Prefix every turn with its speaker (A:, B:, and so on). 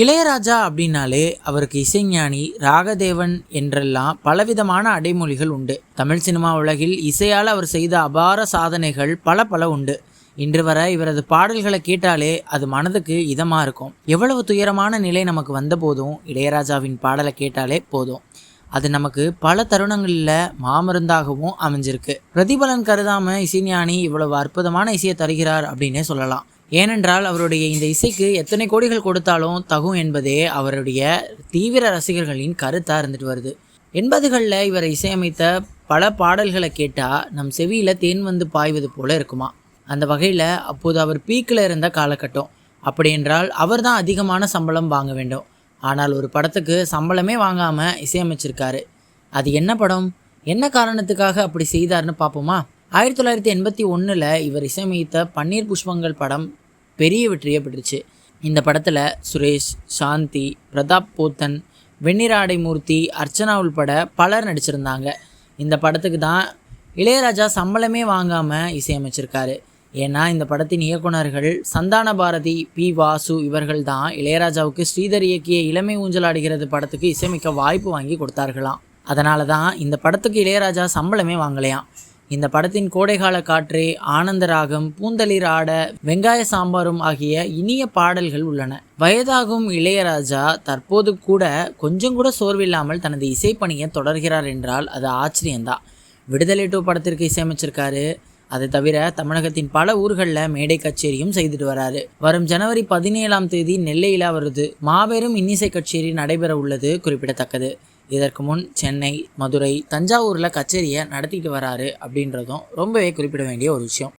A: இளையராஜா அப்படின்னாலே அவருக்கு இசைஞானி ராகதேவன் என்றெல்லாம் பலவிதமான அடைமொழிகள் உண்டு. தமிழ் சினிமா உலகில் இசையால் அவர் செய்த அபார சாதனைகள் பல பல உண்டு. இன்று வரை இவரது பாடல்களை கேட்டாலே அது மனதுக்கு இதமாக இருக்கும். எவ்வளவு துயரமான நிலை நமக்கு வந்த போதும் இளையராஜாவின் பாடலை கேட்டாலே போதும். அது நமக்கு பல தருணங்களில் மாமருந்தாகவும் அமைஞ்சிருக்கு. பிரதிபலன் கருதாமல் இசைஞானி இவ்வளவு அற்புதமான இசையை தருகிறார் அப்படின்னே சொல்லலாம். ஏனென்றால் அவருடைய இந்த இசைக்கு எத்தனை கோடிகள் கொடுத்தாலும் தகும் என்பதே அவருடைய தீவிர ரசிகர்களின் கருத்தாக இருந்துட்டு வருது. எண்பதுகளில் இவரை இசையமைத்த பல பாடல்களை கேட்டால் நம் செவியில் தேன் வந்து பாய்வது போல இருக்குமா? அந்த வகையில் அப்போது அவர் பீக்கில் இருந்த காலகட்டம். அப்படி என்றால் அவர் தான் அதிகமான சம்பளம் வாங்க வேண்டும். ஆனால் ஒரு படத்துக்கு சம்பளமே வாங்காமல் இசையமைச்சிருக்காரு. அது என்ன படம்? என்ன காரணத்துக்காக அப்படி செய்தார்னு பார்ப்போமா ஆயிரத்தி தொள்ளாயிரத்தி எண்பத்தி ஒன்றில் இவர் இசையமைத்த பன்னீர் புஷ்பங்கள் படம் பெரிய வெற்றியை பெற்றுச்சு இந்த படத்தில் சுரேஷ் சாந்தி பிரதாப் போத்தன் வெண்ணிராடை மூர்த்தி அர்ச்சனா உள்பட பலர் நடிச்சிருந்தாங்க. இந்த படத்துக்கு தான் இளையராஜா சம்பளமே வாங்காமல் இசையமைச்சிருக்காரு. ஏன்னா இந்த படத்தின் இயக்குனர்கள் சந்தான பாரதி பி வாசு இவர்கள் தான் இளையராஜாவுக்கு ஸ்ரீதர் இயக்கிய இளமை ஊஞ்சலாடுகிறது படத்துக்கு இசையமைக்க வாய்ப்பு வாங்கி கொடுத்தார்களாம். அதனால தான் இந்த படத்துக்கு இளையராஜா சம்பளமே வாங்கலையாம். இந்த படத்தின் கோடைகால காற்று ஆனந்த ராகம் பூந்தளிர் ஆட வெங்காய சாம்பாரும் ஆகிய இனிய பாடல்கள் உள்ளன. வயதாகும் இளையராஜா தற்போது கூட கொஞ்சம் கூட சோர்வில்லாமல் தனது இசைப்பணியை தொடர்கிறார் என்றால் அது ஆச்சரியம்தான். விடுதலை டூ படத்திற்கு இசையமைச்சிருக்காரு. அதை தவிர தமிழகத்தின் பல ஊர்களில் மேடை கச்சேரியும் செய்துட்டு வராரு. வரும் ஜனவரி பதினேழாம் தேதி நெல்லையில் அவரது மாபெரும் இன்னிசை கச்சேரி நடைபெற உள்ளது குறிப்பிடத்தக்கது. இதற்கு முன் சென்னை மதுரை தஞ்சாவூரில் கச்சேரியை நடத்திட்டு வராரு அப்படின்றதும் ரொம்பவே குறிப்பிட வேண்டிய ஒரு விஷயம்.